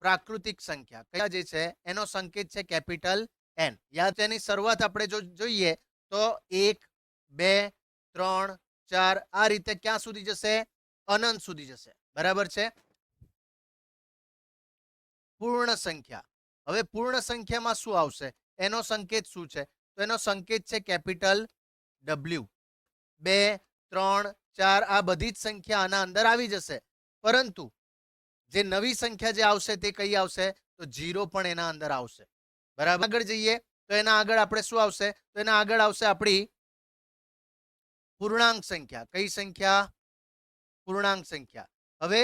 પ્રાકૃતિક સંખ્યા. કયા જે છે, એનો સંકેત છે કેપિટલ એન યાદ તેની શરૂઆત આપણે જો જોઈએ, તો એક, બે, ત્રણ, ચાર, આ રીતે ક્યાં સુધી જશે? અનંત સુધી જશે. બરાબર છે? પૂર્ણ સંખ્યા. હવે પૂર્ણ સંખ્યામાં શું આવશે? એનો સંકેત શું છે? તો એનો સંકેત છે કેપિટલ ડબલ્યુ બે, ત્રણ, ચાર, આ બધી જ સંખ્યા આના અંદર આવી જશે. પરંતુ જે નવી સંખ્યા જે આવશે તે કઈ આવશે? તો જીરો પણ એના અંદર આવશે. બરાબર? આગળ જઈએ. તો એના આગળ આપણે શું આવશે? તો એના આગળ આવશે આપણી પૂર્ણાંક સંખ્યા. કઈ સંખ્યા? પૂર્ણાંક સંખ્યા. હવે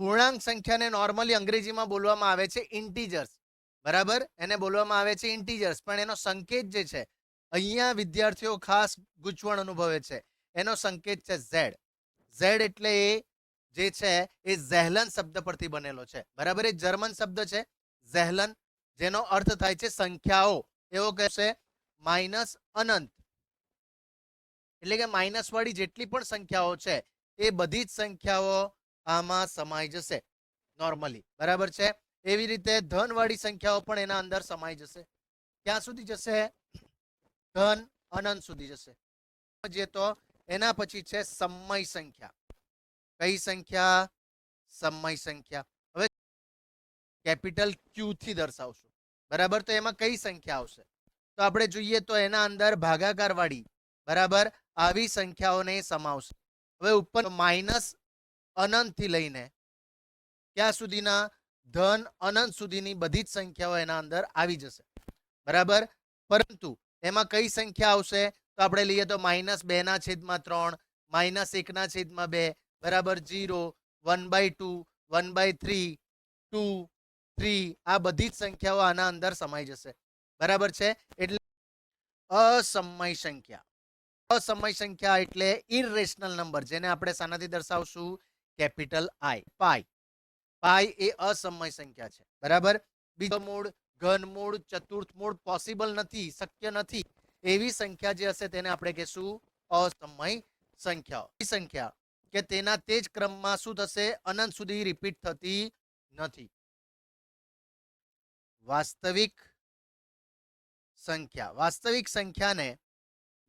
પૂર્ણાંક સંખ્યાને નોર્મલી અંગ્રેજીમાં બોલવામાં આવે છે ઇન્ટીજર્સ બરાબર? એને બોલવામાં આવે છે ઇન્ટીજર્સ પણ એનો સંકેત જે છે, અહીંયા વિદ્યાર્થીઓ ખાસ ગૂંચવણ અનુભવે છે. એનો સંકેત છે ઝેડ ઝેડ એટલે એ જે છે એ ઝેહલન શબ્દ પરથી બનેલો છે. બરાબર? એ જર્મન શબ્દ છે. ઝેહલન, જેનો અર્થ થાય છે સંખ્યાઓ. એવો કહેશે, માઇનસ અનંત. એટલે કે માઇનસ વાળી જેટલી પણ સંખ્યાઓ છે, એ બધી જ સંખ્યાઓ આમાં સમાઈ જશે. નોર્મલી બરાબર છે? એવી રીતે ધન વાળી સંખ્યાઓ પણ એના અંદર સમાઈ જશે. ક્યાં સુધી જશે? ધન અનંત સુધી જશે. જે તો એના પછી છે સમય સંખ્યા. કઈ સંખ્યા? સમય સંખ્યા. હવે કેપિટલ ક્યુ થી દર્શાવશું. બરાબર? તો એમાં કઈ સંખ્યા આવશે? તો આપણે જોઈએ તો એના અંદર ભાગાકાર વાળી, બરાબર? આવી સંખ્યાઓને સમાવશે. હવે ઉપર માઇનસ અનંતથી લઈને ક્યાં સુધીના? ધન અનંત સુધીની બધી જ સંખ્યાઓ એના અંદર આવી જશે. બરાબર? પરંતુ એમાં કઈ સંખ્યા આવશે? તો આપણે લઈએ તો માઇનસ બે ના છેદમાં ત્રણ, માઇનસ એકના છેદમાં બે બરાબર zero one by two, one by three, two, three, આ બધી જ સંખ્યાઓ આના અંદર સમાઈ જશે. બરાબર છે? એટલે અસમય સંખ્યા. અસમય સંખ્યા એટલે ઇરેશનલ નંબર જેને આપણે શાનાથી દર્શાવશું કેપિટલ આઈ પાઈ પાઈ એ અસમય સંખ્યા છે. બરાબર? બીજો મૂળ, ઘન મૂળ, ચતુર્થ મૂળ પોસિબલ નથી, શક્ય નથી. એવી સંખ્યા જે હશે તેને આપણે કહેશું અસમય સંખ્યાઓ. સંખ્યા. કે તેના તે જ ક્રમમાં શું થશે? અનંત સુધી રિપીટ થતી નથી. વાસ્તવિક સંખ્યા. વાસ્તવિક સંખ્યાને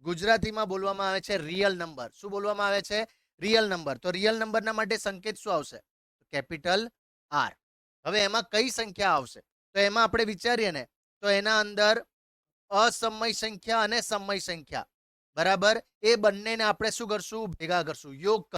ગુજરાતીમાં બોલવામાં આવે છે રિયલ નંબર શું બોલવામાં આવે છે? રિયલ નંબર તો રિયલ નંબરના માટે સંકેત શું આવશે? કેપિટલ આર હવે એમાં કઈ સંખ્યા આવશે? તો એમાં આપણે વિચારીએ ને, તો એના અંદર અસમય સંખ્યા અને સમય સંખ્યા. બરાબર? એ બંનેને આપણે શું કરશું? ભેગા કરશું. યોગ